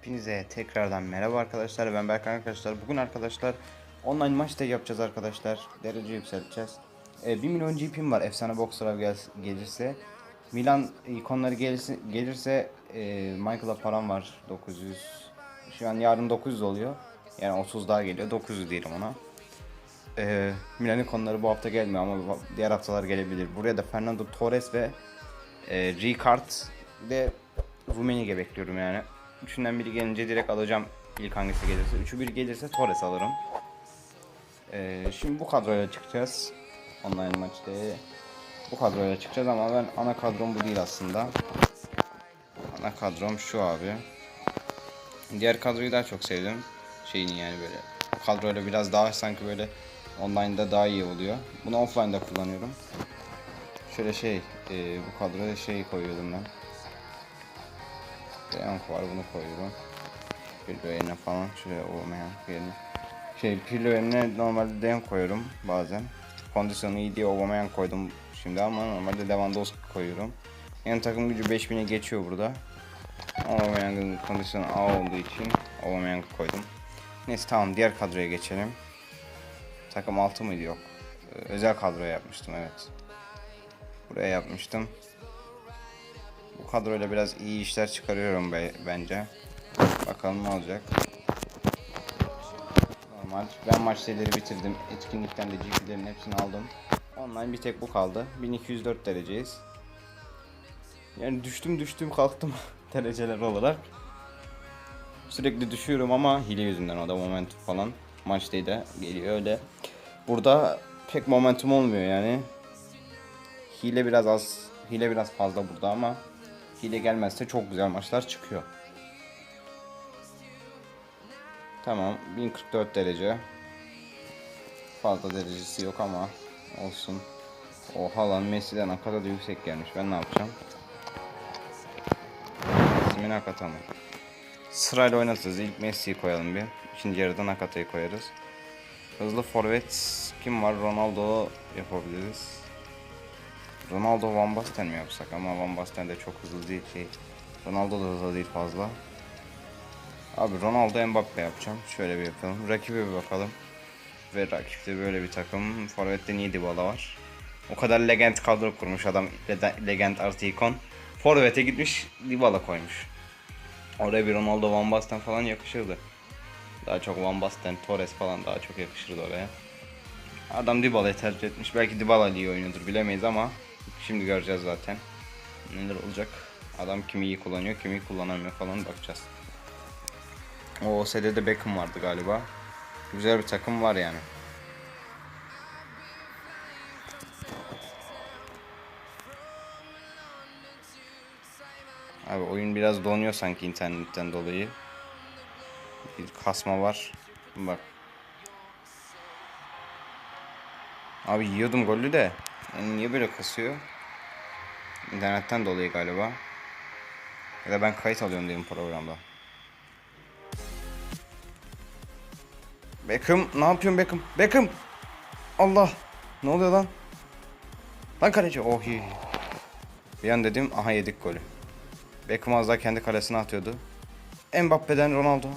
Hepinize tekrardan merhaba arkadaşlar. Ben Berkan arkadaşlar. Bugün arkadaşlar online maç da yapacağız arkadaşlar. Derece yükselteceğiz. Ee, 1 milyon GP'm var. Efsane boxer'a gel gelirse. Milan ikonları gelirse, gelirse e, Michael'a param var. 900. Şu an yarın 900 oluyor. Yani 30 daha geliyor. 900 diyelim ona. Ee, Milan ikonları bu hafta gelmiyor ama diğer haftalar gelebilir. Buraya da Fernando Torres ve e, Ricard ve Rummenigge bekliyorum yani. Üçünden biri gelince direkt alacağım ilk hangisi gelirse. Üçü bir gelirse Torres alırım. Ee, şimdi bu kadroyla çıkacağız. Online maçta. Bu kadroyla çıkacağız ama ben ana kadrom bu değil aslında. Ana kadrom şu abi. Diğer kadroyu daha çok sevdim. Şeyini yani böyle. Bu kadroyla biraz daha sanki böyle online'da daha iyi oluyor. Bunu offline'da kullanıyorum. Şöyle şey, e, bu kadroya şey koyuyordum ben. Beyank var bunu koyuyorum. Pirlo yerine falan şuraya olmayan yerine. Şey Pirlo yerine normalde Dejan koyuyorum bazen. Kondisyonu iyi diye Aubameyang koydum şimdi ama normalde Lewandowski koyuyorum. Yani takım gücü 5000'e geçiyor burada. Aubameyang'ın kondisyonu A olduğu için Aubameyang koydum. Neyse tamam diğer kadroya geçelim. Takım 6 mıydı yok. Ee, Özel kadroya yapmıştım evet. Buraya yapmıştım. Bu kadroyla biraz iyi işler çıkarıyorum be, bence. Bakalım ne olacak. Normal. Ben maç serileri bitirdim. Etkinlikten de GP'lerin hepsini aldım. Online bir tek bu kaldı. 1204 dereceyiz. Yani düştüm düştüm kalktım dereceler olarak. Sürekli düşüyorum ama hile yüzünden o da momentum falan. Maçta da geliyor öyle. Burada pek momentum olmuyor yani. Hile biraz az, hile biraz fazla burada ama hile gelmezse çok güzel maçlar çıkıyor. Tamam 1044 derece. Fazla derecesi yok ama olsun. Oha lan Messi'den Nakata da yüksek gelmiş. Ben ne yapacağım? Messi mi Nakata mı? Sırayla oynatırız. İlk Messi'yi koyalım bir. İkinci yarıda Nakata'yı koyarız. Hızlı forvet kim var? Ronaldo yapabiliriz. Ronaldo Van Basten mi yapsak ama Van Basten de çok hızlı değil şey. Ronaldo da hızlı değil fazla. Abi Ronaldo Mbappe yapacağım. Şöyle bir yapalım. Rakibe bir bakalım. Ve rakipte böyle bir takım. Forvet'te niye Dybala var? O kadar legend kadro kurmuş adam. Le- Legend artı ikon. Forvet'e gitmiş Dybala koymuş. Oraya bir Ronaldo Van Basten falan yakışırdı. Daha çok Van Basten, Torres falan daha çok yakışırdı oraya. Adam Dybala'yı tercih etmiş. Belki Dybala iyi oynuyordur bilemeyiz ama şimdi göreceğiz zaten. Neler olacak. Adam kimi iyi kullanıyor, kimi iyi kullanamıyor falan bakacağız. O OSD'de Beckham vardı galiba. Güzel bir takım var yani. Abi oyun biraz donuyor sanki internetten dolayı. Bir kasma var. Bak. Abi yiyordum golü de. Yani niye böyle kasıyor? İnternetten dolayı galiba. Ya da ben kayıt alıyorum diyelim programda. Beckham ne yapıyorsun Beckham? Beckham! Allah! Ne oluyor lan? Lan kaleci oh iyi. Bir an dedim aha yedik golü. Beckham az daha kendi kalesine atıyordu. Mbappe'den Ronaldo.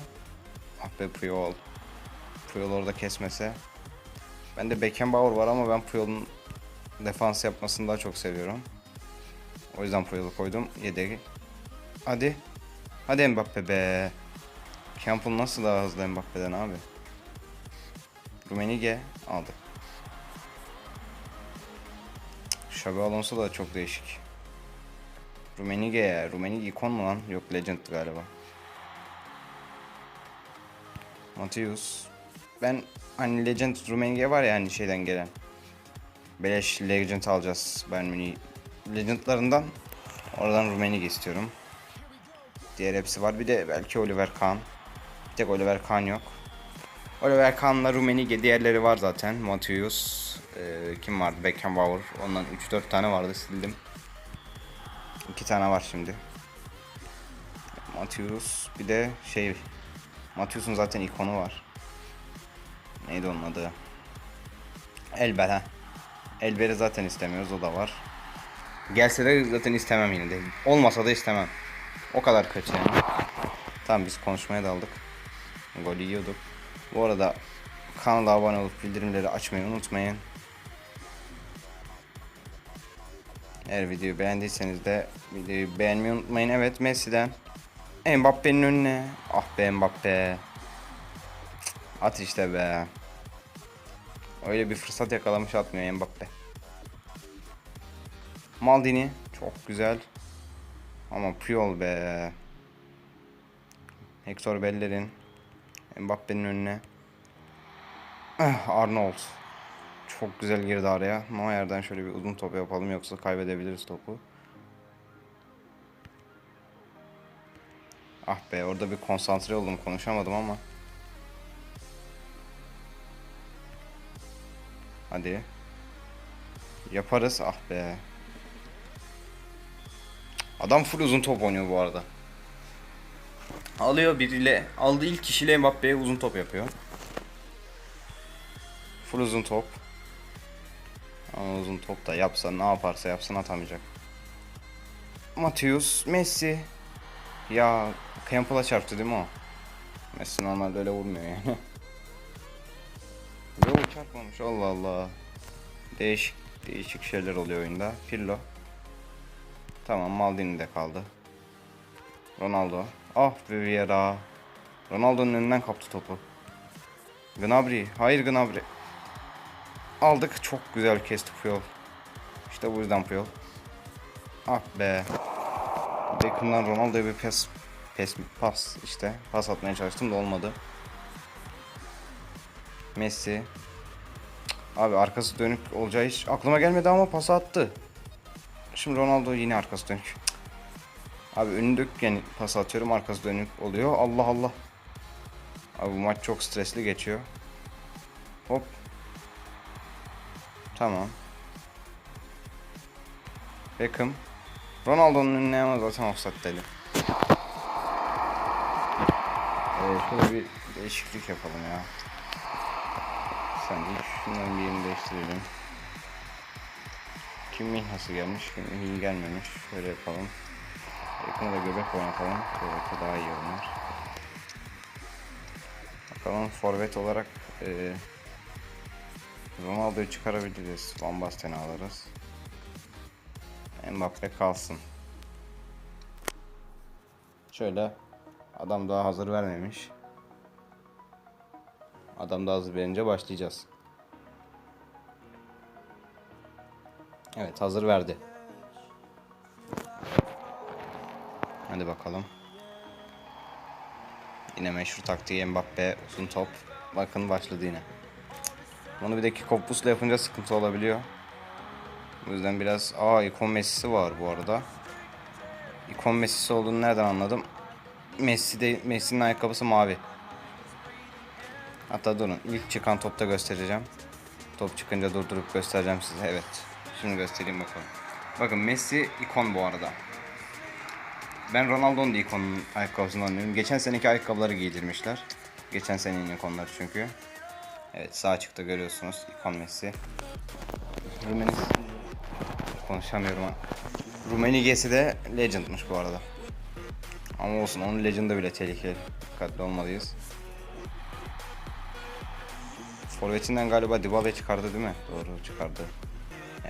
Ah be Puyol. Puyol orada kesmese. Ben de Beckenbauer var ama ben Puyol'un defans yapmasını daha çok seviyorum. O yüzden Puyol'u koydum. Yedeği. Hadi. Hadi Mbappe be. Campbell nasıl daha hızlı Mbappe'den abi? Rumenige aldık. Xabi Alonso da çok değişik. Rumenige ya. Rumenige ikon mu lan? Yok Legend galiba. Matius. Ben hani Legend Rumenige var ya hani şeyden gelen. Beleş Legend alacağız Bayern Münih Legend'larından. Oradan Rumenige istiyorum. Diğer hepsi var. Bir de belki Oliver Kahn. Bir tek Oliver Kahn yok. Oliver Kahn'la Rumenige diğerleri var zaten. Matius. e, kim vardı? Beckenbauer. Ondan 3-4 tane vardı sildim. 2 tane var şimdi. Matius. Bir de şey Matius'un zaten ikonu var. Neydi onun adı? Elber ha. Elber'i zaten istemiyoruz o da var. Gelse de zaten istemem yine de. Olmasa da istemem. O kadar kötü yani. Tamam biz konuşmaya daldık. Gol yiyorduk. Bu arada kanala abone olup bildirimleri açmayı unutmayın. Eğer videoyu beğendiyseniz de videoyu beğenmeyi unutmayın. Evet Messi'den. Mbappe'nin önüne. Ah be Mbappe. At işte be. Öyle bir fırsat yakalamış atmıyor Mbappe. Maldini çok güzel. Ama Puyol be. Hector Bellerin. Mbappe'nin önüne. Ah, Arnold. Çok güzel girdi araya. Neuer'den şöyle bir uzun top yapalım yoksa kaybedebiliriz topu. Ah be orada bir konsantre oldum konuşamadım ama. Hadi. Yaparız ah be. Adam full uzun top oynuyor bu arada. Alıyor biriyle, aldığı ilk kişiyle Mbappe'ye uzun top yapıyor. Full uzun top. Ama uzun top da yapsa ne yaparsa yapsın atamayacak. Matius, Messi. Ya Campbell'a çarptı değil mi o? Messi normalde öyle vurmuyor yani. Yok çarpmamış Allah Allah. Değişik değişik şeyler oluyor oyunda. Pirlo. Tamam Maldini de kaldı. Ronaldo. Ah be Vieira. Ronaldo'nun önünden kaptı topu. Gnabry. Hayır Gnabry. Aldık. Çok güzel kesti Puyol. İşte bu yüzden Puyol. Ah be. Beckham'dan Ronaldo'ya bir pes, pes, pas işte. Pas atmaya çalıştım da olmadı. Messi. Abi arkası dönük olacağı hiç aklıma gelmedi ama pas attı. Şimdi Ronaldo yine arkası dönük. Abi önü yani pas atıyorum arkası dönük oluyor. Allah Allah. Abi bu maç çok stresli geçiyor. Hop. Tamam. Beckham. Ronaldo'nun önüne ama zaten offside'deydi. Evet şöyle bir değişiklik yapalım ya. Sen de şunların bir yerini değiştirelim. Kim Minhas'ı gelmiş, kim Min gelmemiş. Şöyle yapalım. Yakını da göbek oynatalım. Göbekte daha iyi oynar. Bakalım forvet olarak e, Ronaldo'yu çıkarabiliriz. Van Basten'i alırız. Mbappe kalsın. Şöyle adam daha hazır vermemiş. Adam da hazır verince başlayacağız. Evet hazır verdi. Hadi bakalım. Yine meşhur taktiği Mbappe uzun top. Bakın başladı yine. Bunu bir de kickopusla yapınca sıkıntı olabiliyor. O yüzden biraz... Aa ikon Messi'si var bu arada. İkon Messi'si olduğunu nereden anladım? Messi de Messi'nin ayakkabısı mavi. Hatta durun. ilk çıkan topta göstereceğim. Top çıkınca durdurup göstereceğim size. Evet. Şimdi göstereyim bakalım. Bakın Messi ikon bu arada. Ben Ronaldo'nun da ikonun ayakkabısını anlıyorum. Geçen seneki ayakkabıları giydirmişler. Geçen senenin ikonları çünkü. Evet sağ açıkta görüyorsunuz ikon Messi. Rumeni konuşamıyorum ha. Rumenigesi de Legend'mış bu arada. Ama olsun onun Legend'ı bile tehlikeli. Dikkatli olmalıyız. Forvetinden galiba Dybala'yı çıkardı değil mi? Doğru çıkardı.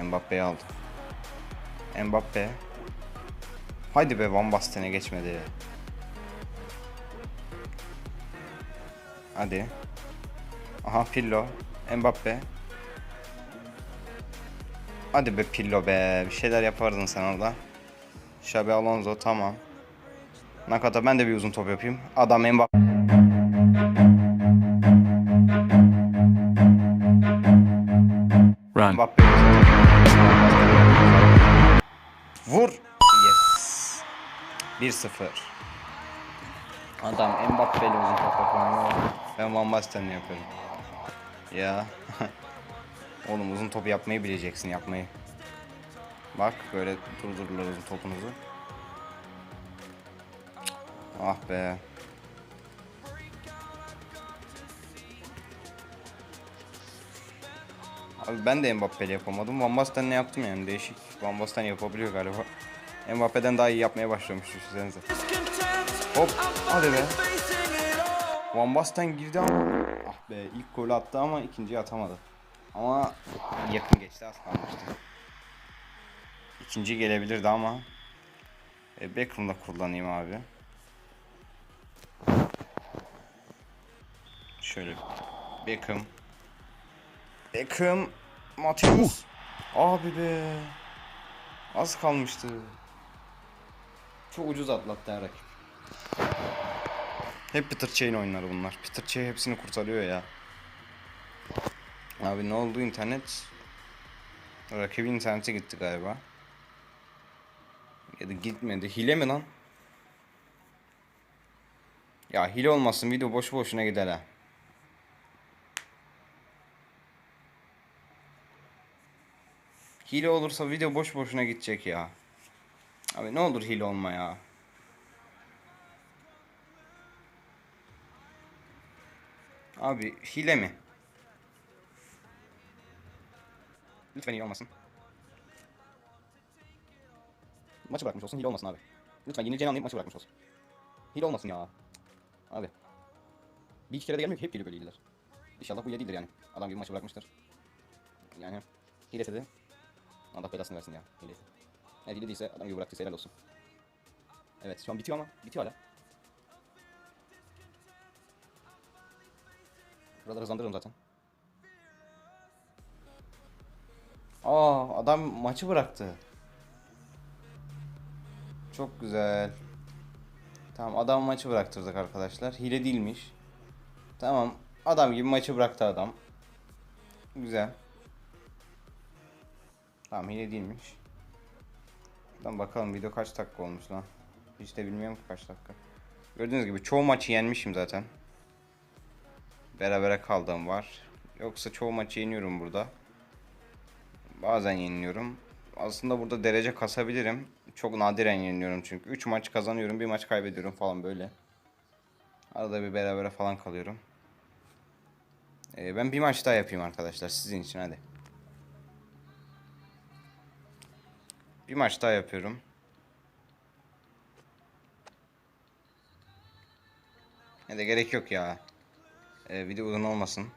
Mbappe'yi aldı. Mbappe. Haydi be Van Basten'e geçmedi. Hadi. Aha Pirlo. Mbappe. Hadi be Pirlo be. Bir şeyler yapardın sen orada. Xabi Alonso tamam. Nakata ben de bir uzun top yapayım. Adam Mbappe. 1-0. Adam Mbappe ile uzun top yapıyor. Ben Van Basten'le yapıyorum. Ya. Oğlum uzun top yapmayı bileceksin yapmayı. Bak böyle durdururlar uzun topunuzu. Ah be. Abi ben de Mbappe'li yapamadım. Van Basten'le yaptım yani değişik. Van Basten yapabiliyor galiba. Mbappe'den daha iyi yapmaya başlamış düşünsenize. Hop hadi be. Van Basten girdi ama ah be ilk golü attı ama ikinciyi atamadı. Ama yakın geçti az kalmıştı. İkinci gelebilirdi ama e, Beckham'da kullanayım abi. Şöyle Beckham Beckham Mateus Abi be Az kalmıştı Çok ucuz atlattı her rakip. Hep Peter Chain oyunları bunlar. Peter Chain hepsini kurtarıyor ya. Abi ne oldu internet? Rakibin internete gitti galiba. Ya da gitmedi. Hile mi lan? Ya hile olmasın video boşu boşuna gider ha. Hile olursa video boş boşuna gidecek ya. Abi ne olur hile olma ya. Abi hile mi? Lütfen hile olmasın. Maçı bırakmış olsun hile olmasın abi. Lütfen yenileceğini anlayıp maçı bırakmış olsun. Hile olmasın ya. Abi. Bir iki kere de gelmiyor ki hep geliyor böyle hileler. İnşallah bu hile değildir yani. Adam gibi maçı bırakmıştır. Yani hilese de Allah belasını versin ya hilesi. Eğer hile değilse adam gibi bıraktıysa helal olsun. Evet şu an bitiyor ama bitiyor hala. Buraları hızlandırırım zaten. Aa adam maçı bıraktı. Çok güzel. Tamam adam maçı bıraktırdık arkadaşlar. Hile değilmiş. Tamam adam gibi maçı bıraktı adam. Güzel. Tamam hile değilmiş. Lan bakalım video kaç dakika olmuş lan. Hiç de bilmiyorum ki kaç dakika. Gördüğünüz gibi çoğu maçı yenmişim zaten. Berabere kaldığım var. Yoksa çoğu maçı yeniyorum burada. Bazen yeniliyorum. Aslında burada derece kasabilirim. Çok nadiren yeniliyorum çünkü. 3 maç kazanıyorum, bir maç kaybediyorum falan böyle. Arada bir berabere falan kalıyorum. Ee, ben bir maç daha yapayım arkadaşlar sizin için hadi. Bir maç daha yapıyorum. Ya da gerek yok ya. Ee, video uzun olmasın.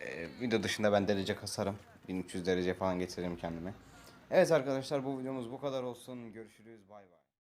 Ee, video dışında ben derece kasarım. 1300 derece falan getiririm kendime. Evet arkadaşlar bu videomuz bu kadar olsun. Görüşürüz. Bay bay.